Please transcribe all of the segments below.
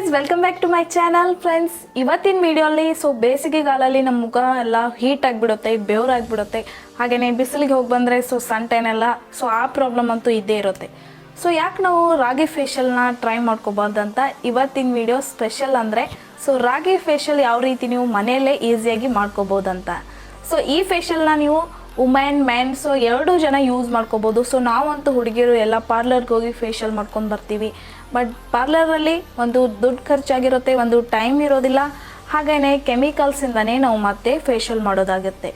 Guys welcome back to my channel friends ಇವತ್ತಿನ ವೀಡಿಯೋಲಿ so ಬೇಸಿಗೆಗಾಲಲ್ಲಿ ನಮ್ಮ ಮುಖ ಎಲ್ಲ ಹೀಟ್ ಆಗಿಬಿಡುತ್ತೆ ಬೆವರಾಗಿಬಿಡುತ್ತೆ ಹಾಗೆಯೇ ಬಿಸಿಲಿಗೆ ಹೋಗಿ ಬಂದರೆ ಸೊ ಸನ್ ಟೈನ್ ಎಲ್ಲ ಸೊ ಆ ಪ್ರಾಬ್ಲಮ್ ಅಂತೂ ಇದ್ದೇ ಇರುತ್ತೆ. ಸೊ ಯಾಕೆ ನಾವು ರಾಗಿ ಫೇಶಿಯಲ್ನ ಟ್ರೈ ಮಾಡ್ಕೋಬಾರ್ದಂತ ಇವತ್ತಿನ ವಿಡಿಯೋ ಸ್ಪೆಷಲ್ ಅಂದರೆ ಸೊ ರಾಗಿ ಫೇಶಿಯಲ್ ಯಾವ ರೀತಿ ನೀವು ಮನೆಯಲ್ಲೇ ಈಸಿಯಾಗಿ ಮಾಡ್ಕೋಬೋದಂತ. ಸೊ ಈ ಫೇಶಿಯಲ್ನ ನೀವು ವುಮೆನ್ ಮೆನ್ ಸೊ ಎರಡೂ ಜನ ಯೂಸ್ ಮಾಡ್ಕೋಬೋದು. ಸೊ ನಾವಂತೂ ಹುಡುಗಿರು ಎಲ್ಲ ಪಾರ್ಲರ್ಗೆ ಹೋಗಿ ಫೇಶಿಯಲ್ ಮಾಡ್ಕೊಂಡು ಬರ್ತೀವಿ. ಬಟ್ ಪಾರ್ಲರಲ್ಲಿ ಒಂದು ದುಡ್ಡು ಖರ್ಚಾಗಿರುತ್ತೆ, ಒಂದು ಟೈಮ್ ಇರೋದಿಲ್ಲ. ಹಾಗೆಯೇ ಕೆಮಿಕಲ್ಸಿಂದನೇ ನಾವು ಮತ್ತೆ ಫೇಶಿಯಲ್ ಮಾಡೋದಾಗುತ್ತೆ.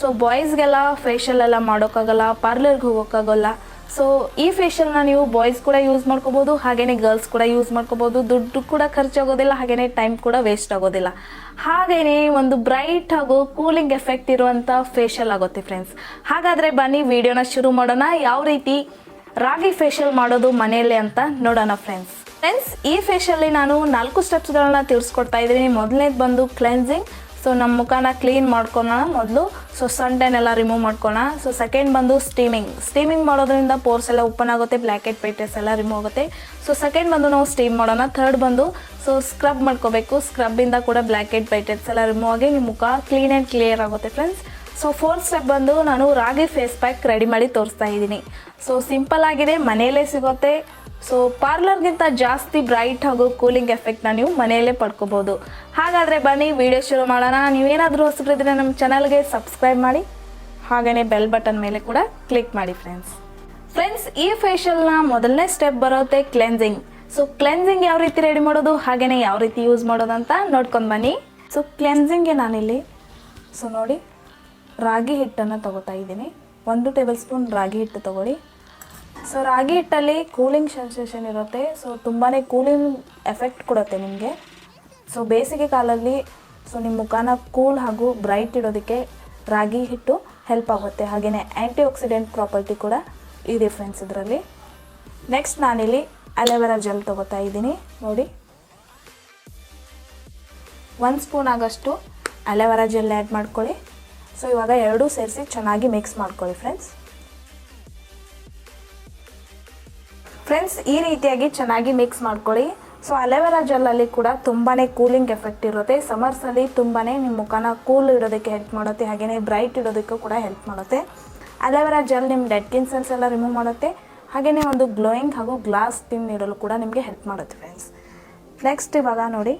ಸೊ ಬಾಯ್ಸ್ಗೆಲ್ಲ ಫೇಶಿಯಲ್ ಎಲ್ಲ ಮಾಡೋಕ್ಕಾಗಲ್ಲ ಪಾರ್ಲರ್ಗೆ ಹೋಗೋಕ್ಕಾಗಲ್ಲ. ಸೊ ಈ ಫೇಶಿಯಲ್ನ ನೀವು ಬಾಯ್ಸ್ ಕೂಡ ಯೂಸ್ ಮಾಡ್ಕೋಬೋದು ಹಾಗೆಯೇ ಗರ್ಲ್ಸ್ ಕೂಡ ಯೂಸ್ ಮಾಡ್ಕೋಬೋದು. ದುಡ್ಡು ಕೂಡ ಖರ್ಚಾಗೋದಿಲ್ಲ ಹಾಗೆಯೇ ಟೈಮ್ ಕೂಡ ವೇಸ್ಟ್ ಆಗೋದಿಲ್ಲ. ಹಾಗೆಯೇ ಒಂದು ಬ್ರೈಟ್ ಹಾಗೂ ಕೂಲಿಂಗ್ ಎಫೆಕ್ಟ್ ಇರುವಂಥ ಫೇಶಿಯಲ್ ಆಗುತ್ತೆ ಫ್ರೆಂಡ್ಸ್ ಹಾಗಾದರೆ ಬನ್ನಿ ವಿಡಿಯೋನ ಶುರು ಮಾಡೋಣ. ಯಾವ ರೀತಿ ರಾಗಿ ಫೇಶಿಯಲ್ ಮಾಡೋದು ಮನೆಯಲ್ಲೇ ಅಂತ ನೋಡೋಣ ಫ್ರೆಂಡ್ಸ್ ಫ್ರೆಂಡ್ಸ್ ಈ ಫೇಶಿಯಲ್ಲಿ ನಾನು ನಾಲ್ಕು ಸ್ಟೆಪ್ಸ್ಗಳನ್ನ ತಿಳಿಸ್ಕೊಡ್ತಾ ಇದ್ದೀನಿ. ಮೊದಲನೇದು ಬಂದು ಕ್ಲೆನ್ಸಿಂಗ್ ಸೊ ನಮ್ಮ ಮುಖನ ಕ್ಲೀನ್ ಮಾಡ್ಕೊಳ್ಳೋಣ ಮೊದಲು. ಸೊ ಎಲ್ಲ ರಿಮೂವ್ ಮಾಡ್ಕೊಳ್ಳೋಣ ಸೊ ಸೆಕೆಂಡ್ ಬಂದು ಸ್ಟೀಮಿಂಗ್ ಸ್ಟೀಮಿಂಗ್ ಮಾಡೋದ್ರಿಂದ ಪೋರ್ಸ್ ಎಲ್ಲ ಓಪನ್ ಆಗುತ್ತೆ ಬ್ಲ್ಯಾಕ್ ಪೇಟೆಸ್ ಎಲ್ಲ ರಿಮೂವ್ ಆಗುತ್ತೆ. ಸೊ ಸೆಕೆಂಡ್ ಬಂದು ನಾವು ಸ್ಟೀಮ್ ಮಾಡೋಣ. ಥರ್ಡ್ ಬಂದು ಸೊ ಸ್ಕ್ರಬ್ ಮಾಡ್ಕೋಬೇಕು. ಸ್ಕ್ರಬ್ಬಿಂದ ಕೂಡ ಬ್ಲ್ಯಾಕ್ ಹೆಡ್ ಪೈಟಸ್ ಎಲ್ಲ ರಿಮೂವ್ ಆಗಿ ನಿಮ್ಮ ಮುಖ ಕ್ಲೀನ್ ಆ್ಯಂಡ್ ಕ್ಲಿಯರ್ ಆಗುತ್ತೆ ಫ್ರೆಂಡ್ಸ್ ಸೊ ಫೋರ್ತ್ ಸ್ಟೆಪ್ ಬಂದು ನಾನು ರಾಗಿ ಫೇಸ್ ಪ್ಯಾಕ್ ರೆಡಿ ಮಾಡಿ ತೋರಿಸ್ತಾ ಇದ್ದೀನಿ. ಸೊ ಸಿಂಪಲ್ ಆಗಿದೆ, ಮನೆಯಲ್ಲೇ ಸಿಗುತ್ತೆ. ಸೊ ಪಾರ್ಲರ್ಗಿಂತ ಜಾಸ್ತಿ ಬ್ರೈಟ್ ಹಾಗೂ ಕೂಲಿಂಗ್ ಎಫೆಕ್ಟ್ನ ನೀವು ಮನೆಯಲ್ಲೇ ಪಡ್ಕೋಬೋದು. ಹಾಗಾದರೆ ಬನ್ನಿ ವಿಡಿಯೋ ಶುರು ಮಾಡೋಣ. ನೀವೇನಾದರೂ ಹೊಸಬ್ರಿದ್ರೆ ನಮ್ಮ ಚಾನಲ್ಗೆ ಸಬ್ಸ್ಕ್ರೈಬ್ ಮಾಡಿ. ಹಾಗೆಯೇ ಬೆಲ್ ಬಟನ್ ಮೇಲೆ ಕೂಡ ಕ್ಲಿಕ್ ಮಾಡಿ ಫ್ರೆಂಡ್ಸ್ ಫ್ರೆಂಡ್ಸ್ ಈ ಫೇಶಿಯಲ್ನ ಮೊದಲನೇ ಸ್ಟೆಪ್ ಬರುತ್ತೆ ಕ್ಲೆನ್ಸಿಂಗ್ ಸೊ ಕ್ಲೆನ್ಸಿಂಗ್ ಯಾವ ರೀತಿ ರೆಡಿ ಮಾಡೋದು ಹಾಗೆಯೇ ಯಾವ ರೀತಿ ಯೂಸ್ ಮಾಡೋದು ಅಂತ ನೋಡ್ಕೊಂಡು ಬನ್ನಿ. ಸೊ ಕ್ಲೆನ್ಸಿಂಗ್ಗೆ ನಾನಿಲ್ಲಿ ಸೊ ನೋಡಿ. ರಾಗಿ ಹಿಟ್ಟನ್ನು ತಗೋತಾ ಇದ್ದೀನಿ. ಒಂದು ಟೇಬಲ್ ಸ್ಪೂನ್ ರಾಗಿ ಹಿಟ್ಟು ತಗೊಳ್ಳಿ. ಸೊ ರಾಗಿ ಹಿಟ್ಟಲ್ಲಿ ಕೂಲಿಂಗ್ ಸೆನ್ಸೇಷನ್ ಇರುತ್ತೆ. ಸೊ ತುಂಬಾ ಕೂಲಿಂಗ್ ಎಫೆಕ್ಟ್ ಕೊಡುತ್ತೆ ನಿಮಗೆ. ಸೊ ಬೇಸಿಗೆ ಕಾಲದಲ್ಲಿ ಸೊ ನಿಮ್ಮ ಮುಖನ ಕೂಲ್ ಹಾಗೂ ಬ್ರೈಟ್ ಇಡೋದಕ್ಕೆ ರಾಗಿ ಹಿಟ್ಟು ಹೆಲ್ಪ್ ಆಗುತ್ತೆ. ಹಾಗೆಯೇ ಆ್ಯಂಟಿ ಆಕ್ಸಿಡೆಂಟ್ ಪ್ರಾಪರ್ಟಿ ಕೂಡ ಇದೆ ಫ್ರೆಂಡ್ಸ್ ಇದರಲ್ಲಿ. ನೆಕ್ಸ್ಟ್ ನಾನಿಲ್ಲಿ ಅಲೋವೆರಾ ಜೆಲ್ ತಗೋತಾ ಇದ್ದೀನಿ. ನೋಡಿ. ಒಂದು ಸ್ಪೂನ್ ಆಗೋಷ್ಟು ಅಲೋವೆರಾ ಜೆಲ್ ಆ್ಯಡ್ ಮಾಡ್ಕೊಳ್ಳಿ. ಸೊ ಇವಾಗ ಎರಡೂ ಸೇರಿಸಿ ಚೆನ್ನಾಗಿ ಮಿಕ್ಸ್ ಮಾಡ್ಕೊಳ್ಳಿ ಫ್ರೆಂಡ್ಸ್ ಫ್ರೆಂಡ್ಸ್ ಈ ರೀತಿಯಾಗಿ ಚೆನ್ನಾಗಿ ಮಿಕ್ಸ್ ಮಾಡ್ಕೊಳ್ಳಿ. ಸೊ ಅಲೋವೆರಾ ಜೆಲ್ಲಲ್ಲಿ ಕೂಡ ತುಂಬಾ ಕೂಲಿಂಗ್ ಎಫೆಕ್ಟ್ ಇರುತ್ತೆ. ಸಮರ್ಸಲ್ಲಿ ತುಂಬಾ ನಿಮ್ಮ ಮುಖನ ಕೂಲ್ ಇಡೋದಕ್ಕೆ ಹೆಲ್ಪ್ ಮಾಡುತ್ತೆ. ಹಾಗೆಯೇ ಬ್ರೈಟ್ ಇಡೋದಕ್ಕೂ ಕೂಡ ಹೆಲ್ಪ್ ಮಾಡುತ್ತೆ. ಅಲೋವೆರಾ ಜೆಲ್ ನಿಮ್ಮ ಡೆಡ್ ಕಿನ್ಸಲ್ಸ್ ಎಲ್ಲ ರಿಮೂವ್ ಮಾಡುತ್ತೆ. ಹಾಗೆಯೇ ಒಂದು ಗ್ಲೋಯಿಂಗ್ ಹಾಗೂ ಗ್ಲಾಸ್ ಸ್ಕಿನ್ ನೀಡಲು ಕೂಡ ನಿಮಗೆ ಹೆಲ್ಪ್ ಮಾಡುತ್ತೆ ಫ್ರೆಂಡ್ಸ್ ನೆಕ್ಸ್ಟ್ ಇವಾಗ ನೋಡಿ,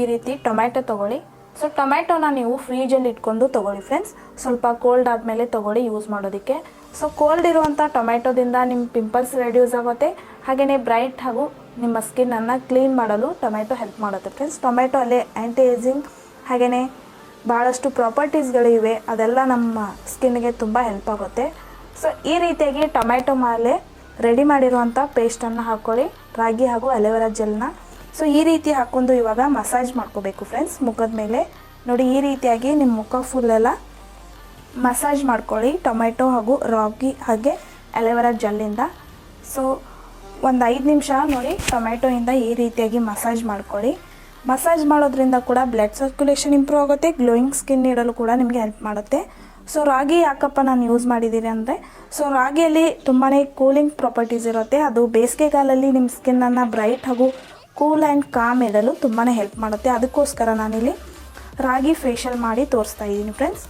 ಈ ರೀತಿ ಟೊಮ್ಯಾಟೊ ತೊಗೊಳ್ಳಿ. ಸೊ ಟೊಮ್ಯಾಟೊನ ನೀವು ಫ್ರೀಜಲ್ಲಿ ಇಟ್ಕೊಂಡು ತೊಗೊಳ್ಳಿ ಫ್ರೆಂಡ್ಸ್ ಸ್ವಲ್ಪ ಕೋಲ್ಡ್ ಆದಮೇಲೆ ತೊಗೊಳ್ಳಿ ಯೂಸ್ ಮಾಡೋದಕ್ಕೆ. ಸೊ ಕೋಲ್ಡ್ ಇರುವಂಥ ಟೊಮ್ಯಾಟೊದಿಂದ ನಿಮ್ಮ ಪಿಂಪಲ್ಸ್ ರೆಡ್ಯೂಸ್ ಆಗುತ್ತೆ. ಹಾಗೆಯೇ ಬ್ರೈಟ್ ಹಾಗೂ ನಿಮ್ಮ ಸ್ಕಿನ್ನನ್ನು ಕ್ಲೀನ್ ಮಾಡಲು ಟೊಮ್ಯಾಟೊ ಹೆಲ್ಪ್ ಮಾಡುತ್ತೆ ಫ್ರೆಂಡ್ಸ್ ಟೊಮ್ಯಾಟೊ ಅಲ್ಲಿ ಆ್ಯಂಟಿ ಏಜಿಂಗ್ ಹಾಗೆಯೇ ಭಾಳಷ್ಟು ಪ್ರಾಪರ್ಟೀಸ್ಗಳು ಇವೆ. ಅದೆಲ್ಲ ನಮ್ಮ ಸ್ಕಿನ್ಗೆ ತುಂಬ ಹೆಲ್ಪ್ ಆಗುತ್ತೆ. ಸೊ ಈ ರೀತಿಯಾಗಿ ಟೊಮ್ಯಾಟೊ ಮೇಲೆ ರೆಡಿ ಮಾಡಿರುವಂಥ ಪೇಸ್ಟನ್ನು ಹಾಕ್ಕೊಳ್ಳಿ ರಾಗಿ ಹಾಗೂ ಅಲೋವೆರಾ ಜೆಲ್ನ ಸೊ ಈ ರೀತಿ ಹಾಕ್ಕೊಂಡು ಇವಾಗ ಮಸಾಜ್ ಮಾಡ್ಕೋಬೇಕು ಫ್ರೆಂಡ್ಸ್ ಮುಖದ ಮೇಲೆ ನೋಡಿ ಈ ರೀತಿಯಾಗಿ ನಿಮ್ಮ ಮುಖ ಫುಲ್ಲೆಲ್ಲ ಮಸಾಜ್ ಮಾಡ್ಕೊಳ್ಳಿ. ಟೊಮೆಟೊ ಹಾಗೂ ರಾಗಿ ಹಾಗೆ ಅಲೋವೆರಾ ಜೆಲ್ಲಿಂದ ಸೊ ಒಂದು ಐದು ನಿಮಿಷ ನೋಡಿ ಟೊಮೆಟೊಯಿಂದ ಈ ರೀತಿಯಾಗಿ ಮಸಾಜ್ ಮಾಡ್ಕೊಳ್ಳಿ. ಮಸಾಜ್ ಮಾಡೋದ್ರಿಂದ ಕೂಡ ಬ್ಲಡ್ ಸರ್ಕ್ಯುಲೇಷನ್ ಇಂಪ್ರೂವ್ ಆಗುತ್ತೆ ಗ್ಲೋಯಿಂಗ್ ಸ್ಕಿನ್ ನೀಡಲು ಕೂಡ ನಿಮಗೆ ಹೆಲ್ಪ್ ಮಾಡುತ್ತೆ. ಸೊ ರಾಗಿ ಯಾಕಪ್ಪ ನಾನು ಯೂಸ್ ಮಾಡಿದ್ದೀನಿ ಅಂದರೆ ಸೊ ರಾಗಿಯಲ್ಲಿ ತುಂಬಾ ಕೂಲಿಂಗ್ ಪ್ರಾಪರ್ಟೀಸ್ ಇರುತ್ತೆ. ಅದು ಬೇಸಿಗೆಗಾಲಲ್ಲಿ ನಿಮ್ಮ ಸ್ಕಿನ್ನನ್ನು ಬ್ರೈಟ್ ಹಾಗೂ ಕೂಲ್ ಆ್ಯಂಡ್ ಕಾಮ್ ಇರಲು ತುಂಬಾ ಹೆಲ್ಪ್ ಮಾಡುತ್ತೆ. ಅದಕ್ಕೋಸ್ಕರ ನಾನಿಲ್ಲಿ ರಾಗಿ ಫೇಶಿಯಲ್ ಮಾಡಿ ತೋರಿಸ್ತಾ ಇದ್ದೀನಿ ಫ್ರೆಂಡ್ಸ್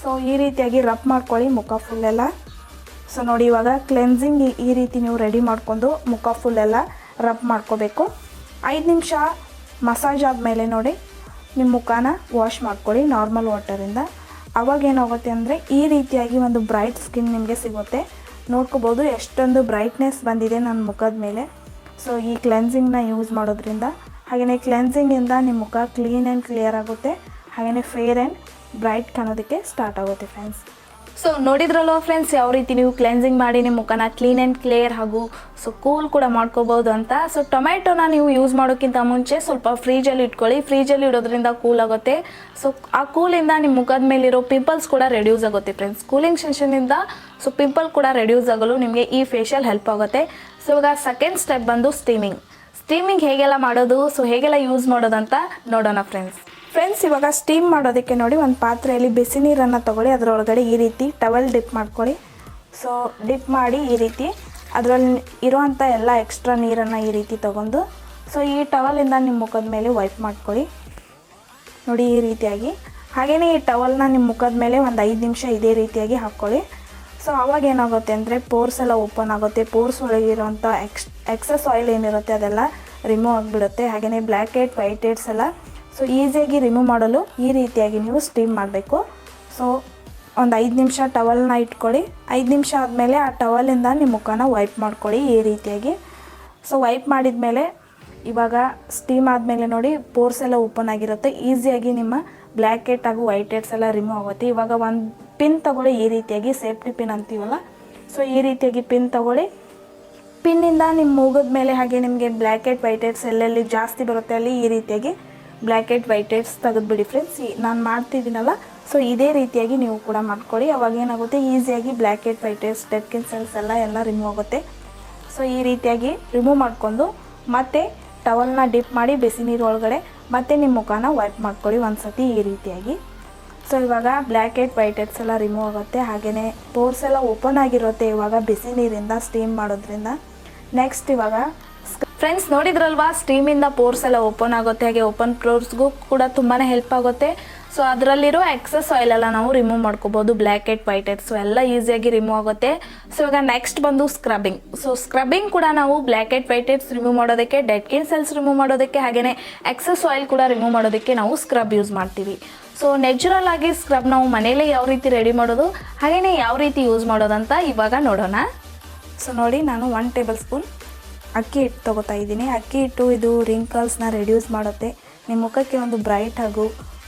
ಸೊ ಈ ರೀತಿಯಾಗಿ ರಬ್ ಮಾಡ್ಕೊಳ್ಳಿ ಮುಖ ಫುಲ್ಲೆಲ್ಲ ಸೊ ನೋಡಿ ಇವಾಗ ಕ್ಲೆನ್ಸಿಂಗ್ ಈ ರೀತಿ ನೀವು ರೆಡಿ ಮಾಡ್ಕೊಂಡು ಮುಖ ಫುಲ್ಲೆಲ್ಲ ರಬ್ ಮಾಡ್ಕೋಬೇಕು. ಐದು ನಿಮಿಷ ಮಸಾಜ್ ಆದಮೇಲೆ ನೋಡಿ ನಿಮ್ಮ ಮುಖನ ವಾಶ್ ಮಾಡ್ಕೊಳ್ಳಿ ನಾರ್ಮಲ್ ವಾಟರಿಂದ ಅವಾಗ ಏನಾಗುತ್ತೆ ಅಂದರೆ ಈ ರೀತಿಯಾಗಿ ಒಂದು ಬ್ರೈಟ್ ಸ್ಕಿನ್ ನಿಮಗೆ ಸಿಗುತ್ತೆ. ನೋಡ್ಕೋಬೋದು ಎಷ್ಟೊಂದು ಬ್ರೈಟ್ನೆಸ್ ಬಂದಿದೆ ನನ್ನ ಮುಖದ ಮೇಲೆ. ಸೊ ಈ ಕ್ಲೆನ್ಸಿಂಗ್ನ ಯೂಸ್ ಮಾಡೋದ್ರಿಂದ ಹಾಗೆಯೇ ಕ್ಲೆನ್ಸಿಂಗಿಂದ ನಿಮ್ಮ ಮುಖ ಕ್ಲೀನ್ ಆ್ಯಂಡ್ ಕ್ಲಿಯರ್ ಆಗುತ್ತೆ. ಹಾಗೆಯೇ ಫೇರ್ ಆ್ಯಂಡ್ ಬ್ರೈಟ್ ಕಾಣೋದಕ್ಕೆ ಸ್ಟಾರ್ಟ್ ಆಗುತ್ತೆ ಫ್ರೆಂಡ್ಸ್ ಸೊ ನೋಡಿದ್ರಲ್ಲೋ ಫ್ರೆಂಡ್ಸ್ ಯಾವ ರೀತಿ ನೀವು ಕ್ಲೆನ್ಸಿಂಗ್ ಮಾಡಿ ನಿಮ್ಮ ಮುಖನ ಕ್ಲೀನ್ ಆ್ಯಂಡ್ ಕ್ಲಿಯರ್ ಹಾಗೂ ಸೊ ಕೂಲ್ ಕೂಡ ಮಾಡ್ಕೋಬೋದು ಅಂತ? ಸೊ ಟೊಮೆಟೊನ ನೀವು ಯೂಸ್ ಮಾಡೋಕ್ಕಿಂತ ಮುಂಚೆ ಸ್ವಲ್ಪ ಫ್ರೀಜಲ್ಲಿ ಇಟ್ಕೊಳ್ಳಿ. ಫ್ರೀಜಲ್ಲಿ ಇಡೋದ್ರಿಂದ ಕೂಲ್ ಆಗುತ್ತೆ. ಸೊ ಆ ಕೂಲಿಂದ ನಿಮ್ಮ ಮುಖದ ಮೇಲಿರೋ ಪಿಂಪಲ್ಸ್ ಕೂಡ ರೆಡ್ಯೂಸ್ ಆಗುತ್ತೆ ಫ್ರೆಂಡ್ಸ್ ಕೂಲಿಂಗ್ ಸೆಷನಿಂದ ಸೊ ಪಿಂಪಲ್ ಕೂಡ ರೆಡ್ಯೂಸ್ ಆಗಲು ನಿಮಗೆ ಈ ಫೇಶಿಯಲ್ ಹೆಲ್ಪ್ ಆಗುತ್ತೆ. ಸೊ ಇವಾಗ ಸೆಕೆಂಡ್ ಸ್ಟೆಪ್ ಬಂದು ಸ್ಟೀಮಿಂಗ್ ಸ್ಟೀಮಿಂಗ್ ಹೇಗೆಲ್ಲ ಮಾಡೋದು? ಸೊ ಹೇಗೆಲ್ಲ ಯೂಸ್ ಮಾಡೋದಂತ ನೋಡೋಣ ಫ್ರೆಂಡ್ಸ್ ಫ್ರೆಂಡ್ಸ್ ಇವಾಗ ಸ್ಟೀಮ್ ಮಾಡೋದಕ್ಕೆ ನೋಡಿ ಒಂದು ಪಾತ್ರೆಯಲ್ಲಿ ಬಿಸಿ ನೀರನ್ನು ತೊಗೊಳ್ಳಿ. ಅದರೊಳಗಡೆ ಈ ರೀತಿ ಟವೆಲ್ ಡಿಪ್ ಮಾಡ್ಕೊಳ್ಳಿ. ಸೊ ಡಿಪ್ ಮಾಡಿ ಈ ರೀತಿ. ಅದರಲ್ಲಿ ಇರುವಂಥ ಎಲ್ಲ ಎಕ್ಸ್ಟ್ರಾ ನೀರನ್ನು ಈ ರೀತಿ ತೊಗೊಂಡು. ಸೊ ಈ ಟವಲಿಂದ ನಿಮ್ಮ ಮುಖದ ಮೇಲೆ ವೈಪ್ ಮಾಡ್ಕೊಳ್ಳಿ. ನೋಡಿ ಈ ರೀತಿಯಾಗಿ. ಹಾಗೆಯೇ ಈ ಟವಲ್ನ ನಿಮ್ಮ ಮುಖದ ಮೇಲೆ ಒಂದು ಐದು ನಿಮಿಷ ಇದೇ ರೀತಿಯಾಗಿ ಹಾಕ್ಕೊಳ್ಳಿ. ಸೊ ಅವಾಗ ಏನಾಗುತ್ತೆ ಅಂದರೆ ಪೋರ್ಸ್ ಎಲ್ಲ ಓಪನ್ ಆಗುತ್ತೆ. ಪೋರ್ಸ್ ಒಳಗಿರೋಂಥ ಎಕ್ಸ್ ಎಕ್ಸಸ್ ಆಯಿಲ್ ಏನಿರುತ್ತೆ ಅದೆಲ್ಲ ರಿಮೂವ್ ಆಗಿಬಿಡುತ್ತೆ. ಹಾಗೆಯೇ ಬ್ಲ್ಯಾಕ್ ಹೆಡ್ ವೈಟ್ ಹೆಡ್ಸ್ ಎಲ್ಲ ಸೊ ಈಸಿಯಾಗಿ ರಿಮೂವ್ ಮಾಡಲು ಈ ರೀತಿಯಾಗಿ ನೀವು ಸ್ಟೀಮ್ ಮಾಡಬೇಕು. ಸೊ ಒಂದು ಐದು ನಿಮಿಷ ಟವಲ್ನ ಇಟ್ಕೊಳ್ಳಿ. ಐದು ನಿಮಿಷ ಆದಮೇಲೆ ಆ ಟವಲಿಂದ ನಿಮ್ಮ ಮುಖನ ವೈಪ್ ಮಾಡ್ಕೊಳ್ಳಿ ಈ ರೀತಿಯಾಗಿ. ಸೊ ವೈಪ್ ಮಾಡಿದ ಮೇಲೆ ಇವಾಗ ಸ್ಟೀಮ್ ಆದಮೇಲೆ ನೋಡಿ ಪೋರ್ಸ್ ಎಲ್ಲ ಓಪನ್ ಆಗಿರುತ್ತೆ. ಈಸಿಯಾಗಿ ನಿಮ್ಮ ಬ್ಲ್ಯಾಕ್ ಹೆಡ್ ಹಾಗೂ ವೈಟ್ ಹೆಡ್ಸ್ ಎಲ್ಲ ರಿಮೂವ್ ಆಗುತ್ತೆ. ಇವಾಗ ಒಂದು ಪಿನ್ ತಗೊಳ್ಳಿ, ಈ ರೀತಿಯಾಗಿ ಸೇಫ್ಟಿ ಪಿನ್ ಅಂತೀವಲ್ಲ? ಸೊ ಈ ರೀತಿಯಾಗಿ ಪಿನ್ ತಗೊಳ್ಳಿ. ಪಿನ್ನಿಂದ ನಿಮ್ಮ ಮೂಗದ ಮೇಲೆ ಹಾಗೆ ನಿಮಗೆ ಬ್ಲ್ಯಾಕ್ ಹೆಡ್ ವೈಟ್ ಎಲ್ಲೆಲ್ಲಿ ಜಾಸ್ತಿ ಬರುತ್ತೆ ಅಲ್ಲಿ ಈ ರೀತಿಯಾಗಿ ಬ್ಲ್ಯಾಕ್ ಹೆಡ್ ವೈಟ್ ತೆಗೆದುಬಿಡಿ ಫ್ರೆಂಡ್ಸ್ ನಾನು ಮಾಡ್ತಿದ್ದೀನಲ್ಲ ಸೊ ಇದೇ ರೀತಿಯಾಗಿ ನೀವು ಕೂಡ ಮಾಡ್ಕೊಳ್ಳಿ. ಅವಾಗ ಏನಾಗುತ್ತೆ? ಈಸಿಯಾಗಿ blackhead whiteheads dead skin cells ಎಲ್ಲ ಎಲ್ಲ ರಿಮೂವ್ ಆಗುತ್ತೆ. ಸೊ ಈ ರೀತಿಯಾಗಿ ರಿಮೂವ್ ಮಾಡಿಕೊಂಡು ಮತ್ತೆ ಟವಲ್ನ ಡಿಪ್ ಮಾಡಿ, ಬಿಸಿ ನೀರು ಒಳಗಡೆ ಮತ್ತೆ ನಿಮ್ಮ ಮುಖನ ವೈಪ್ ಮಾಡ್ಕೊಳ್ಳಿ ಒಂದು ಸತಿ ಈ ರೀತಿಯಾಗಿ. ಸೊ ಇವಾಗ ಬ್ಲ್ಯಾಕ್ ಹೆಡ್ ವೈಟ್ ಹೆಡ್ಸ್ ಎಲ್ಲ ರಿಮೂವ್ ಆಗುತ್ತೆ. ಹಾಗೆಯೇ ಪೋರ್ಸ್ ಎಲ್ಲ ಓಪನ್ ಆಗಿರುತ್ತೆ ಇವಾಗ ಬಿಸಿ ನೀರಿಂದ ಸ್ಟೀಮ್ ಮಾಡೋದ್ರಿಂದ. ನೆಕ್ಸ್ಟ್ ಇವಾಗ ಫ್ರೆಂಡ್ಸ್ ನೋಡಿದ್ರಲ್ವಾ ಸ್ಟೀಮಿಂದ ಪೋರ್ಸ್ ಎಲ್ಲ ಓಪನ್ ಆಗುತ್ತೆ. ಹಾಗೆ ಓಪನ್ ಪೋರ್ಸ್ಗೂ ಕೂಡ ತುಂಬಾ ಹೆಲ್ಪ್ ಆಗುತ್ತೆ. ಸೊ ಅದರಲ್ಲಿರೋ ಎಕ್ಸಸ್ ಆಯಿಲ್ ಎಲ್ಲ ನಾವು ರಿಮೂವ್ ಮಾಡ್ಕೋಬೋದು. Blackhead whitehead so ಎಲ್ಲ ಈಸಿಯಾಗಿ ರಿಮೂವ್ ಆಗುತ್ತೆ. ಸೊ ಇವಾಗ ನೆಕ್ಸ್ಟ್ ಬಂದು ಸ್ಕ್ರಬ್ಬಿಂಗ್ ಸೊ ಸ್ಕ್ರಬ್ಬಿಂಗ್ ಕೂಡ ನಾವು blackhead whiteheads remove ಮಾಡೋದಕ್ಕೆ ಡೆಡ್ ಕಿನ್ ಸೆಲ್ಸ್ ರಿಮೂವ್ ಮಾಡೋದಕ್ಕೆ ಹಾಗೆಯೇ ಎಕ್ಸಸ್ ಆಯಿಲ್ ಕೂಡ ರಿಮೂವ್ ಮಾಡೋದಕ್ಕೆ ನಾವು ಸ್ಕ್ರಬ್ ಯೂಸ್ ಮಾಡ್ತೀವಿ. ಸೊ ನ್ಯಾಚುರಲ್ ಆಗಿ ಸ್ಕ್ರಬ್ ನಾವು ಮನೇಲೇ ಯಾವ ರೀತಿ ರೆಡಿ ಮಾಡೋದು ಹಾಗೆಯೇ ಯಾವ ರೀತಿ ಯೂಸ್ ಮಾಡೋದಂತ ಇವಾಗ ನೋಡೋಣ. ಸೊ ನೋಡಿ ನಾನು ಒನ್ ಟೇಬಲ್ ಸ್ಪೂನ್ ಅಕ್ಕಿ ಹಿಟ್ಟು ತೊಗೋತಾ ಇದ್ದೀನಿ. ಅಕ್ಕಿ ಹಿಟ್ಟು ಇದು ರಿಂಕಲ್ಸ್ನ ರೆಡ್ಯೂಸ್ ಮಾಡುತ್ತೆ. ನಿಮ್ಮ ಮುಖಕ್ಕೆ ಒಂದು ಬ್ರೈಟ್ ಹಾಗೂ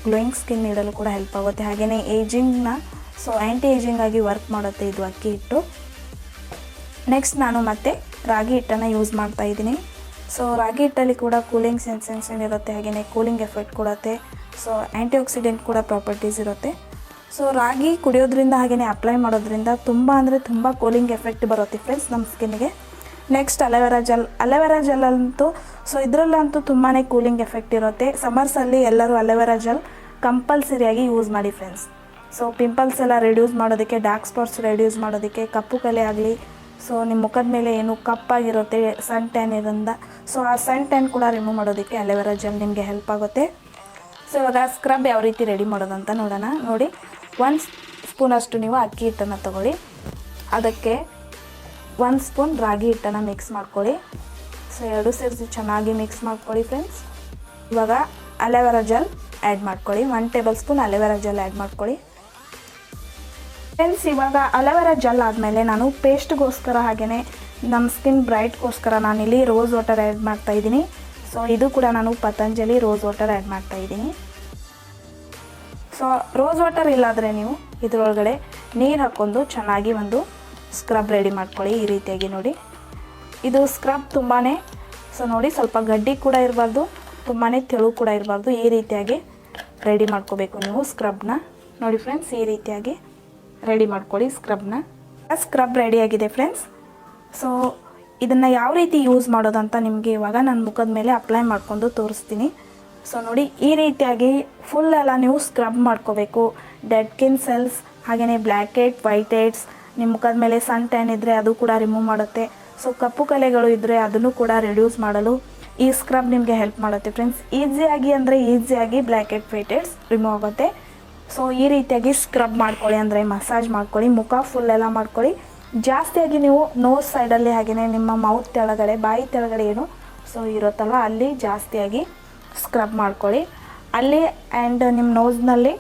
ಗ್ಲೋಯಿಂಗ್ ಸ್ಕಿನ್ ನೀಡಲು ಕೂಡ ಹೆಲ್ಪ್ ಆಗುತ್ತೆ. ಹಾಗೆಯೇ ಏಜಿಂಗ್ನ ಸೊ ಆ್ಯಂಟಿ ಏಜಿಂಗ್ ಆಗಿ ವರ್ಕ್ ಮಾಡುತ್ತೆ ಇದು ಅಕ್ಕಿ ಹಿಟ್ಟು. ನೆಕ್ಸ್ಟ್ ನಾನು ಮತ್ತೆ ರಾಗಿ ಹಿಟ್ಟನ್ನು ಯೂಸ್ ಮಾಡ್ತಾ ಇದ್ದೀನಿ. ಸೊ ರಾಗಿ ಹಿಟ್ಟಲ್ಲಿ ಕೂಡ ಕೂಲಿಂಗ್ ಸೆನ್ಸೇಷನ್ ಇರುತ್ತೆ ಹಾಗೆಯೇ ಕೂಲಿಂಗ್ ಎಫೆಕ್ಟ್ ಕೊಡುತ್ತೆ. ಸೊ ಆ್ಯಂಟಿ ಆಕ್ಸಿಡೆಂಟ್ ಕೂಡ ಪ್ರಾಪರ್ಟೀಸ್ ಇರುತ್ತೆ. ಸೊ ರಾಗಿ ಕುಡಿಯೋದ್ರಿಂದ ಹಾಗೆಯೇ ಅಪ್ಲೈ ಮಾಡೋದ್ರಿಂದ ತುಂಬ ಅಂದರೆ ತುಂಬ ಕೂಲಿಂಗ್ ಎಫೆಕ್ಟ್ ಬರುತ್ತೆ ಫ್ರೆಂಡ್ಸ್ ನಮ್ಮ ಸ್ಕಿನ್ಗೆ next aloe vera gel aloe vera gel ಅಂತೂ ಸೊ ಇದರಲ್ಲಂತೂ ತುಂಬಾ ಕೂಲಿಂಗ್ ಎಫೆಕ್ಟ್ ಇರುತ್ತೆ. ಸಮರ್ಸಲ್ಲಿ ಎಲ್ಲರೂ ಅಲೋವೆರಾ ಜೆಲ್ ಕಂಪಲ್ಸರಿಯಾಗಿ ಯೂಸ್ ಮಾಡಿ ಫ್ರೆಂಡ್ಸ್ ಸೊ ಪಿಂಪಲ್ಸ್ ಎಲ್ಲ ರೆಡ್ಯೂಸ್ ಮಾಡೋದಕ್ಕೆ ಡಾರ್ಕ್ ಸ್ಪಾಟ್ಸ್ ರೆಡ್ಯೂಸ್ ಮಾಡೋದಕ್ಕೆ, ಕಪ್ಪು ಕಲೆ ಆಗಲಿ ಸೊ ನಿಮ್ಮ ಮುಖದ ಮೇಲೆ ಏನು ಕಪ್ಪಾಗಿರುತ್ತೆ, ಸನ್ ಟ್ಯಾನ್ ಇದರಿಂದ ಸೊ ಆ ಸನ್ ಟ್ಯಾನ್ ಕೂಡ ರಿಮೂವ್ ಮಾಡೋದಕ್ಕೆ ಅಲೆವೆರಾ ಜೆಲ್ ನಿಮಗೆ ಹೆಲ್ಪ್ ಆಗುತ್ತೆ. ಸೊ ಇವಾಗ ಸ್ಕ್ರಬ್ ಯಾವ ರೀತಿ ರೆಡಿ ಮಾಡೋದಂತ ನೋಡೋಣ. ನೋಡಿ, ಒಂದು ಸ್ಪೂನಷ್ಟು ನೀವು ಅಕ್ಕಿ ಹಿಟ್ಟನ್ನು ತಗೊಳ್ಳಿ. ಅದಕ್ಕೆ ಒಂದು ಸ್ಪೂನ್ ರಾಗಿ ಹಿಟ್ಟನ್ನು ಮಿಕ್ಸ್ ಮಾಡ್ಕೊಳ್ಳಿ. ಸೊ ಎರಡು ಸೇರಿಸಿ ಚೆನ್ನಾಗಿ ಮಿಕ್ಸ್ ಮಾಡ್ಕೊಳ್ಳಿ ಫ್ರೆಂಡ್ಸ್ ಇವಾಗ ಅಲೆವೆರಾ ಜೆಲ್ ಆ್ಯಡ್ ಮಾಡ್ಕೊಳ್ಳಿ. One tablespoon aloe vera gel add ಮಾಡ್ಕೊಳ್ಳಿ. ಫ್ರೆಂಡ್ಸ್, ಇವಾಗ ಅಲವೆರ ಜೆಲ್ ಆದಮೇಲೆ ನಾನು ಪೇಸ್ಟ್ಗೋಸ್ಕರ ಹಾಗೆಯೇ ನಮ್ಮ ಸ್ಕಿನ್ ಬ್ರೈಟ್ಗೋಸ್ಕರ ನಾನಿಲ್ಲಿ ರೋಸ್ ವಾಟರ್ ಆ್ಯಡ್ ಮಾಡ್ತಾ ಇದ್ದೀನಿ. ಸೊ, ಇದು ಕೂಡ ನಾನು ಪತಂಜಲಿ ರೋಸ್ ವಾಟರ್ ಆ್ಯಡ್ ಮಾಡ್ತಾ ಇದ್ದೀನಿ. ಸೊ, ರೋಸ್ ವಾಟರ್ ಇಲ್ಲಾದರೆ ನೀವು ಇದರೊಳಗಡೆ ನೀರು ಹಾಕ್ಕೊಂಡು ಚೆನ್ನಾಗಿ ಒಂದು ಸ್ಕ್ರಬ್ ರೆಡಿ ಮಾಡ್ಕೊಳ್ಳಿ ಈ ರೀತಿಯಾಗಿ ನೋಡಿ. ಇದು ಸ್ಕ್ರಬ್ ತುಂಬಾ ಸೊ ನೋಡಿ ಸ್ವಲ್ಪ ಗಡ್ಡಿ ಕೂಡ ಇರಬಾರ್ದು ತುಂಬಾ ತೆಳು ಕೂಡ ಇರಬಾರ್ದು ಈ ರೀತಿಯಾಗಿ ರೆಡಿ ಮಾಡ್ಕೋಬೇಕು ನೀವು ಸ್ಕ್ರಬ್ನ. ನೋಡಿ ಫ್ರೆಂಡ್ಸ್, ಈ ರೀತಿಯಾಗಿ ರೆಡಿ ಮಾಡ್ಕೊಳ್ಳಿ ಸ್ಕ್ರಬ್ನ ಸ್ಕ್ರಬ್ ರೆಡಿಯಾಗಿದೆ ಫ್ರೆಂಡ್ಸ್ ಸೊ ಇದನ್ನು ಯಾವ ರೀತಿ ಯೂಸ್ ಮಾಡೋದಂತ ನಿಮಗೆ ಇವಾಗ ನಾನು ಮುಖದ ಮೇಲೆ ಅಪ್ಲೈ ಮಾಡ್ಕೊಂಡು ತೋರಿಸ್ತೀನಿ. ಸೊ ನೋಡಿ, ಈ ರೀತಿಯಾಗಿ ಫುಲ್ ಎಲ್ಲ ನೀವು ಸ್ಕ್ರಬ್ ಮಾಡ್ಕೋಬೇಕು. ಡೆಡ್ ಕಿನ್ ಸೆಲ್ಸ್ ಹಾಗೆಯೇ ಬ್ಲ್ಯಾಕ್ ಹೆಡ್ ವೈಟ್ ಹೆಡ್ಸ್ ನಿಮ್ಮ ಮುಖದ ಮೇಲೆ ಸನ್ ಟ್ಯಾನ್ ಇದ್ದರೆ ಅದು ಕೂಡ ರಿಮೂವ್ ಮಾಡುತ್ತೆ. ಸೊ ಕಪ್ಪು ಕಲೆಗಳು ಇದ್ದರೆ ಅದನ್ನು ಕೂಡ ರಿಡ್ಯೂಸ್ ಮಾಡಲು ಈ ಸ್ಕ್ರಬ್ ನಿಮಗೆ ಹೆಲ್ಪ್ ಮಾಡುತ್ತೆ ಫ್ರೆಂಡ್ಸ್ ಈಸಿಯಾಗಿ ಅಂದರೆ ಈಸಿಯಾಗಿ blackhead whiteheads remove ಆಗುತ್ತೆ. ಸೊ ಈ ರೀತಿಯಾಗಿ ಸ್ಕ್ರಬ್ ಮಾಡ್ಕೊಳ್ಳಿ ಅಂದರೆ ಮಸಾಜ್ ಮಾಡ್ಕೊಳ್ಳಿ, ಮುಖ ಫುಲ್ ಎಲ್ಲ ಮಾಡ್ಕೊಳ್ಳಿ. ಜಾಸ್ತಿಯಾಗಿ ನೀವು ನೋಸ್ ಸೈಡಲ್ಲಿ ಹಾಗೆಯೇ ನಿಮ್ಮ ಮೌತ್ ತೆಳಗಡೆ, ಬಾಯಿ ತೆಳಗಡೆ ಏನು ಸೊ ಇರುತ್ತಲ್ಲ, ಅಲ್ಲಿ ಜಾಸ್ತಿಯಾಗಿ ಸ್ಕ್ರಬ್ ಮಾಡ್ಕೊಳ್ಳಿ. ಅಲ್ಲಿ ಆ್ಯಂಡ್ ನಿಮ್ಮ ನೋಸ್ನಲ್ಲಿ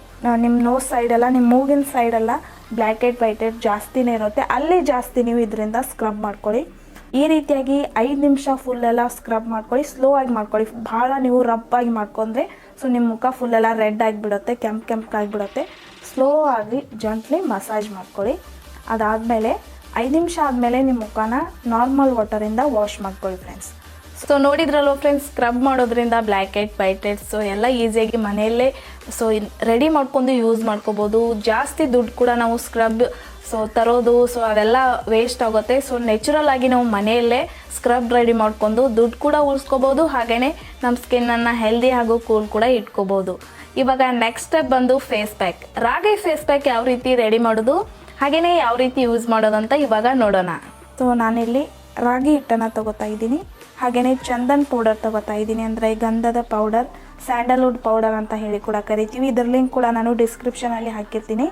ನಿಮ್ಮ ನೋಸ್ ಸೈಡೆಲ್ಲ ನಿಮ್ಮ ಮೂಗಿನ ಸೈಡೆಲ್ಲ ಬ್ಲ್ಯಾಕ್ ಹೆಡ್ ವೈಟ್ ಹೆಡ್ ಜಾಸ್ತಿನೇ ಇರುತ್ತೆ. ಅಲ್ಲಿ ಜಾಸ್ತಿ ನೀವು ಇದರಿಂದ ಸ್ಕ್ರಬ್ ಮಾಡ್ಕೊಳ್ಳಿ. ಈ ರೀತಿಯಾಗಿ ಐದು ನಿಮಿಷ ಫುಲ್ ಎಲ್ಲ ಸ್ಕ್ರಬ್ ಮಾಡ್ಕೊಳ್ಳಿ ಸ್ಲೋ ಆಗಿ ಮಾಡ್ಕೊಳ್ಳಿ. ಭಾಳ ನೀವು ರಬ್ಬಾಗಿ ಮಾಡ್ಕೊಂಡ್ರೆ ಸೊ ನಿಮ್ಮ ಮುಖ ಫುಲ್ ಎಲ್ಲ ರೆಡ್ ಆಗಿಬಿಡುತ್ತೆ, ಕೆಂಪು ಕೆಂಪು ಆಗಿಬಿಡುತ್ತೆ. ಸ್ಲೋ ಆಗಿ ಜಂಟ್ಲಿ ಮಸಾಜ್ ಮಾಡ್ಕೊಳ್ಳಿ. ಅದಾದಮೇಲೆ ಐದು ನಿಮಿಷ ಆದಮೇಲೆ ನಿಮ್ಮ ಮುಖನ ನಾರ್ಮಲ್ ವಾಟರಿಂದ ವಾಶ್ ಮಾಡ್ಕೊಳ್ಳಿ ಫ್ರೆಂಡ್ಸ್ ಸೊ ನೋಡಿದ್ರಲ್ವ ಫ್ರೆಂಡ್ಸ್ ಸ್ಕ್ರಬ್ ಮಾಡೋದ್ರಿಂದ blackhead whitehead so ಎಲ್ಲ ಈಸಿಯಾಗಿ ಮನೆಯಲ್ಲೇ ಸೊ ರೆಡಿ ಮಾಡ್ಕೊಂಡು ಯೂಸ್ ಮಾಡ್ಕೋಬೋದು. ಜಾಸ್ತಿ ದುಡ್ಡು ಕೂಡ ನಾವು ಸ್ಕ್ರಬ್ ಸೊ ತರೋದು ಸೊ ಅದೆಲ್ಲ ವೇಸ್ಟ್ ಆಗುತ್ತೆ. ಸೊ ನ್ಯಾಚುರಲ್ ಆಗಿ ನಾವು ಮನೆಯಲ್ಲೇ ಸ್ಕ್ರಬ್ ರೆಡಿ ಮಾಡ್ಕೊಂಡು ದುಡ್ಡು ಕೂಡ ಉಳಿಸ್ಕೋಬೋದು. ಹಾಗೆಯೇ ನಮ್ಮ ಸ್ಕಿನ್ನನ್ನು ಹೆಲ್ದಿ ಹಾಗೂ ಕೂಲ್ ಕೂಡ ಇಟ್ಕೋಬೋದು. ಇವಾಗ ನೆಕ್ಸ್ಟ್ ಸ್ಟೆಪ್ ಬಂದು ಫೇಸ್ ಪ್ಯಾಕ್ ರಾಗಿ ಫೇಸ್ ಪ್ಯಾಕ್ ಯಾವ ರೀತಿ ರೆಡಿ ಮಾಡೋದು? ಹಾಗೆಯೇ ಯಾವ ರೀತಿ ಯೂಸ್ ಮಾಡೋದಂತ ಇವಾಗ ನೋಡೋಣ. ಸೊ ನಾನಿಲ್ಲಿ ರಾಗಿ ಹಿಟ್ಟನ್ನು ತಗೋತಾ ಇದ್ದೀನಿ. ಹಾಗೆಯೇ ಚಂದನ್ ಪೌಡರ್ ತಗೋತಾ ಇದ್ದೀನಿ. ಅಂದರೆ ಗಂಧದ ಪೌಡರ್ ಸ್ಯಾಂಡಲ್ವುಡ್ ಪೌಡರ್ ಅಂತ ಹೇಳಿ ಕೂಡ ಕರಿತೀವಿ. ಇದರ ಲಿಂಕ್ ಕೂಡ ನಾನು ಡಿಸ್ಕ್ರಿಪ್ಷನಲ್ಲಿ ಹಾಕಿರ್ತೀನಿ.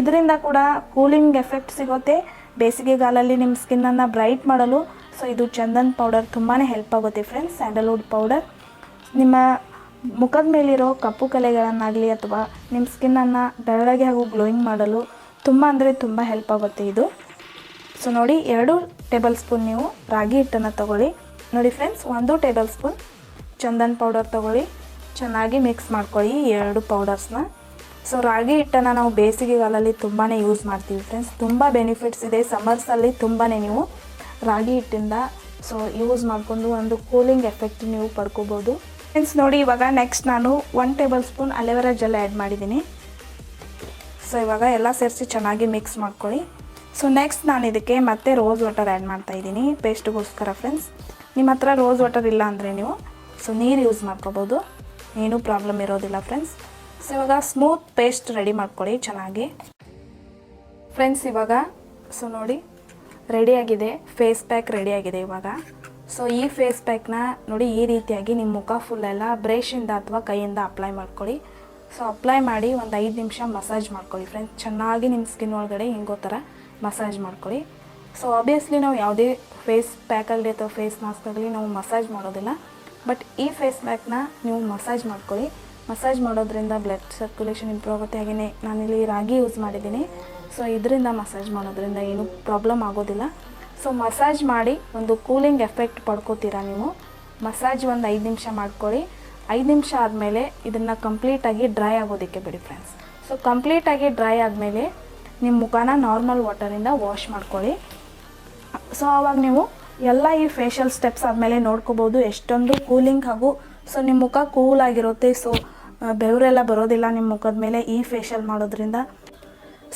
ಇದರಿಂದ ಕೂಡ ಕೂಲಿಂಗ್ ಎಫೆಕ್ಟ್ ಸಿಗುತ್ತೆ. ಬೇಸಿಗೆಗಾಲಲ್ಲಿ ನಿಮ್ಮ ಸ್ಕಿನ್ನನ್ನು ಬ್ರೈಟ್ ಮಾಡಲು. ಸೊ ಇದು ಚಂದನ್ ಪೌಡರ್ ತುಂಬಾ ಹೆಲ್ಪ್ ಆಗುತ್ತೆ ಫ್ರೆಂಡ್ಸ್ ಸ್ಯಾಂಡಲ್ವುಡ್ ಪೌಡರ್ ನಿಮ್ಮ ಮುಖದ ಮೇಲಿರೋ ಕಪ್ಪು ಕಲೆಗಳನ್ನಾಗಲಿ ಅಥವಾ ನಿಮ್ಮ ಸ್ಕಿನ್ನನ್ನು ಬೆಳ್ಳಗೆ ಹಾಗೂ ಗ್ಲೋಯಿಂಗ್ ಮಾಡಲು ತುಂಬ ಅಂದರೆ ತುಂಬ ಹೆಲ್ಪ್ ಆಗುತ್ತೆ ಇದು. ಸೊ ನೋಡಿ, ಎರಡು ಟೇಬಲ್ ಸ್ಪೂನ್ ನೀವು ರಾಗಿ ಹಿಟ್ಟನ್ನು ತಗೊಳ್ಳಿ. ನೋಡಿ ಫ್ರೆಂಡ್ಸ್ ಒಂದು ಟೇಬಲ್ ಸ್ಪೂನ್ ಚಂದನ್ ಪೌಡರ್ ತಗೊಳ್ಳಿ. ಚೆನ್ನಾಗಿ ಮಿಕ್ಸ್ ಮಾಡ್ಕೊಳ್ಳಿ ಎರಡು ಪೌಡರ್ಸ್ನ ಸೊ ರಾಗಿ ಹಿಟ್ಟನ್ನು ನಾವು ಬೇಸಿಗೆಗಾಲಲ್ಲಿ ತುಂಬಾ ಯೂಸ್ ಮಾಡ್ತೀವಿ ಫ್ರೆಂಡ್ಸ್ ತುಂಬ ಬೆನಿಫಿಟ್ಸ್ ಇದೆ. ಸಮ್ಮರ್ಸಲ್ಲಿ ತುಂಬಾ ನೀವು ರಾಗಿ ಹಿಟ್ಟಿಂದ ಸೊ ಯೂಸ್ ಮಾಡಿಕೊಂಡು ಒಂದು ಕೂಲಿಂಗ್ ಎಫೆಕ್ಟ್ ನೀವು ಪಡ್ಕೋಬೋದು. ಫ್ರೆಂಡ್ಸ್ ನೋಡಿ ಇವಾಗ ನೆಕ್ಸ್ಟ್ ನಾನು one tablespoon aloe vera gel add ಮಾಡಿದ್ದೀನಿ. ಸೊ ಇವಾಗ ಎಲ್ಲ ಸೇರಿಸಿ ಚೆನ್ನಾಗಿ ಮಿಕ್ಸ್ ಮಾಡ್ಕೊಳ್ಳಿ. ಸೊ ನೆಕ್ಸ್ಟ್ ನಾನು ಇದಕ್ಕೆ ಮತ್ತೆ ರೋಸ್ ವಾಟರ್ ಆ್ಯಡ್ ಮಾಡ್ತಾ ಇದ್ದೀನಿ. ಪೇಸ್ಟ್ಗೋಸ್ಕರ ಫ್ರೆಂಡ್ಸ್ ನಿಮ್ಮ ಹತ್ರ ರೋಸ್ ವಾಟರ್ ಇಲ್ಲ ಅಂದರೆ ನೀವು ಸೊ ನೀರು ಯೂಸ್ ಮಾಡ್ಕೋಬೋದು. ಏನೂ ಪ್ರಾಬ್ಲಮ್ ಇರೋದಿಲ್ಲ ಫ್ರೆಂಡ್ಸ್ ಸೊ, ಇವಾಗ ಸ್ಮೂತ್ ಪೇಸ್ಟ್ ರೆಡಿ ಮಾಡ್ಕೊಳ್ಳಿ, ಚೆನ್ನಾಗಿ. ಫ್ರೆಂಡ್ಸ್ ಇವಾಗ ಸೊ ನೋಡಿ ರೆಡಿಯಾಗಿದೆ ಫೇಸ್ ಪ್ಯಾಕ್ ರೆಡಿಯಾಗಿದೆ ಇವಾಗ. ಸೊ ಈ ಫೇಸ್ ಪ್ಯಾಕ್ನ ನೋಡಿ, ಈ ರೀತಿಯಾಗಿ ನಿಮ್ಮ ಮುಖ ಫುಲ್ಲೆಲ್ಲ ಬ್ರೇಷಿಂದ ಅಥವಾ ಕೈಯಿಂದ ಅಪ್ಲೈ ಮಾಡ್ಕೊಳ್ಳಿ. ಸೊ ಅಪ್ಲೈ ಮಾಡಿ ಒಂದು ಐದು ನಿಮಿಷ ಮಸಾಜ್ ಮಾಡ್ಕೊಳ್ಳಿ ಫ್ರೆಂಡ್ಸ್ ಚೆನ್ನಾಗಿ ನಿಮ್ಮ ಸ್ಕಿನ್ ಒಳಗಡೆ ಹಿಂಗೋ ಥರ ಮಸಾಜ್ ಮಾಡ್ಕೊಳ್ಳಿ. ಸೊ ಆಬ್ವಿಯಸ್ಲಿ ನಾವು ಯಾವುದೇ ಫೇಸ್ ಪ್ಯಾಕ್ ಆಗಲಿ ಅಥವಾ ಫೇಸ್ ಮಾಸ್ಕ್ ಆಗಲಿ ನಾವು ಮಸಾಜ್ ಮಾಡೋದಿಲ್ಲ. ಬಟ್ ಈ ಫೇಸ್ ಪ್ಯಾಕ್ನ ನೀವು ಮಸಾಜ್ ಮಾಡ್ಕೊಳ್ಳಿ. ಮಸಾಜ್ ಮಾಡೋದ್ರಿಂದ ಬ್ಲಡ್ ಸರ್ಕ್ಯುಲೇಷನ್ ಇಂಪ್ರೂವ್ ಆಗುತ್ತೆ. ಹಾಗೆಯೇ ನಾನಿಲ್ಲಿ ರಾಗಿ ಯೂಸ್ ಮಾಡಿದ್ದೀನಿ. ಸೊ, ಇದರಿಂದ ಮಸಾಜ್ ಮಾಡೋದ್ರಿಂದ ಏನೂ ಪ್ರಾಬ್ಲಮ್ ಆಗೋದಿಲ್ಲ. ಸೊ, ಮಸಾಜ್ ಮಾಡಿ ಒಂದು ಕೂಲಿಂಗ್ ಎಫೆಕ್ಟ್ ಪಡ್ಕೋತೀರಾ ನೀವು? ಮಸಾಜ್ ಒಂದು ಐದು ನಿಮಿಷ ಮಾಡ್ಕೊಳ್ಳಿ. ಐದು ನಿಮಿಷ ಆದಮೇಲೆ ಇದನ್ನು ಕಂಪ್ಲೀಟಾಗಿ ಡ್ರೈ ಆಗೋದಕ್ಕೆ ಬಿಡಿ ಫ್ರೆಂಡ್ಸ್. ಸೊ ಕಂಪ್ಲೀಟಾಗಿ ಡ್ರೈ ಆದಮೇಲೆ ನಿಮ್ಮ ಮುಖನ ನಾರ್ಮಲ್ ವಾಟರಿಂದ ವಾಶ್ ಮಾಡ್ಕೊಳ್ಳಿ. ಸೊ ಆವಾಗ ನೀವು ಎಲ್ಲ ಈ ಫೇಶಿಯಲ್ ಸ್ಟೆಪ್ಸ್ ಆದಮೇಲೆ ನೋಡ್ಕೋಬೋದು. ಎಷ್ಟೊಂದು ಕೂಲಿಂಗ್ ಹಾಗೂ, ಸೊ ನಿಮ್ಮ ಮುಖ ಕೂಲ್ ಆಗಿರುತ್ತೆ. ಸೊ ಬೆವರೆಲ್ಲ ಬರೋದಿಲ್ಲ ನಿಮ್ಮ ಮುಖದ ಮೇಲೆ ಈ ಫೇಶಿಯಲ್ ಮಾಡೋದ್ರಿಂದ.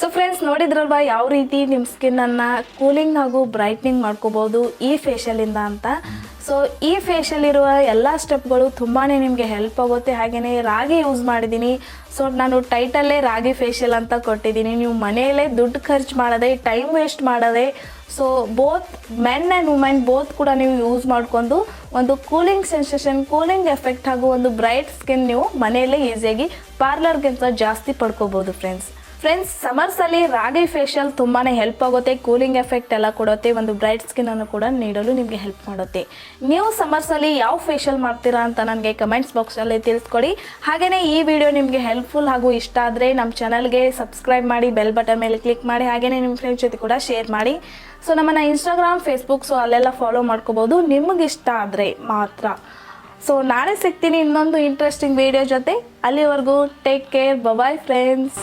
ಸೊ ಫ್ರೆಂಡ್ಸ್ ನೋಡಿದ್ರಲ್ವ ಯಾವ ರೀತಿ ನಿಮ್ಮ ಸ್ಕಿನ್ನನ್ನು ಕೂಲಿಂಗ್ ಹಾಗೂ ಬ್ರೈಟ್ನಿಂಗ್ ಮಾಡ್ಕೋಬೋದು ಈ ಫೇಶಿಯಲಿಂದ ಅಂತ? ಸೊ ಈ ಫೇಶಿಯಲ್ ಇರುವ ಎಲ್ಲ ಸ್ಟೆಪ್ಗಳು ತುಂಬಾ ನಿಮಗೆ ಹೆಲ್ಪ್ ಆಗುತ್ತೆ. ಹಾಗೆಯೇ ರಾಗಿ ಯೂಸ್ ಮಾಡಿದ್ದೀನಿ ಸೊ ನಾನು ಟೈಟಲ್ಲೇ ರಾಗಿ ಫೇಶಿಯಲ್ ಅಂತ ಕೊಟ್ಟಿದ್ದೀನಿ ನೀವು ಮನೆಯಲ್ಲೇ ದುಡ್ಡು ಖರ್ಚು ಮಾಡದೆ ಟೈಮ್ ವೇಸ್ಟ್ ಮಾಡದೆ so both men and women both ಕೂಡ ನೀವು ಯೂಸ್ ಮಾಡಿಕೊಂಡು ಒಂದು ಕೂಲಿಂಗ್ ಸೆನ್ಸೇಷನ್ ಕೂಲಿಂಗ್ ಎಫೆಕ್ಟ್ ಹಾಗೂ ಒಂದು ಬ್ರೈಟ್ ಸ್ಕಿನ್ ನೀವು ಮನೆಯಲ್ಲೇ ಈಸಿಯಾಗಿ ಪಾರ್ಲರ್ಗಿಂತ ಜಾಸ್ತಿ ಪಡ್ಕೋಬೋದು ಫ್ರೆಂಡ್ಸ್ ಫ್ರೆಂಡ್ಸ್ ಸಮರ್ಸಲ್ಲಿ ರಾಗಿ ಫೇಶಿಯಲ್ ತುಂಬಾ ಹೆಲ್ಪ್ ಆಗುತ್ತೆ. ಕೂಲಿಂಗ್ ಎಫೆಕ್ಟ್ ಎಲ್ಲ ಕೊಡುತ್ತೆ. ಒಂದು ಬ್ರೈಟ್ ಸ್ಕಿನ್ ಅನ್ನು ಕೂಡ ನೀಡಲು ನಿಮಗೆ ಹೆಲ್ಪ್ ಮಾಡುತ್ತೆ. ನೀವು ಸಮರ್ಸಲ್ಲಿ ಯಾವ ಫೇಶಿಯಲ್ ಮಾಡ್ತೀರಾ ಅಂತ ನನಗೆ ಕಮೆಂಟ್ಸ್ ಬಾಕ್ಸಲ್ಲಿ ತಿಳಿಸ್ಕೊಡಿ. ಹಾಗೆಯೇ ಈ ವಿಡಿಯೋ ನಿಮಗೆ ಹೆಲ್ಪ್ಫುಲ್ ಹಾಗೂ ಇಷ್ಟ ಆದರೆ ನಮ್ಮ ಚಾನಲ್ಗೆ ಸಬ್ಸ್ಕ್ರೈಬ್ ಮಾಡಿ ಬೆಲ್ ಬಟನ್ ಮೇಲೆ ಕ್ಲಿಕ್ ಮಾಡಿ ಹಾಗೆಯೇ ನಿಮ್ಮ ಫ್ರೆಂಡ್ಸ್ ಜೊತೆ ಕೂಡ ಶೇರ್ ಮಾಡಿ. ಸೊ ನಮ್ಮನ್ನು ಇನ್ಸ್ಟಾಗ್ರಾಮ್ ಫೇಸ್ಬುಕ್ ಸೊ ಅಲ್ಲೆಲ್ಲ ಫಾಲೋ ಮಾಡ್ಕೋಬೋದು. ಇಷ್ಟ ಆದರೆ ಮಾತ್ರ. ಸೊ ನಾಳೆ ಸಿಗ್ತೀನಿ ಇನ್ನೊಂದು ಇಂಟ್ರೆಸ್ಟಿಂಗ್ ವಿಡಿಯೋ ಜೊತೆ. ಅಲ್ಲಿವರೆಗೂ ಟೇಕ್ ಕೇರ್ ಬಬಾಯ್ ಫ್ರೆಂಡ್ಸ್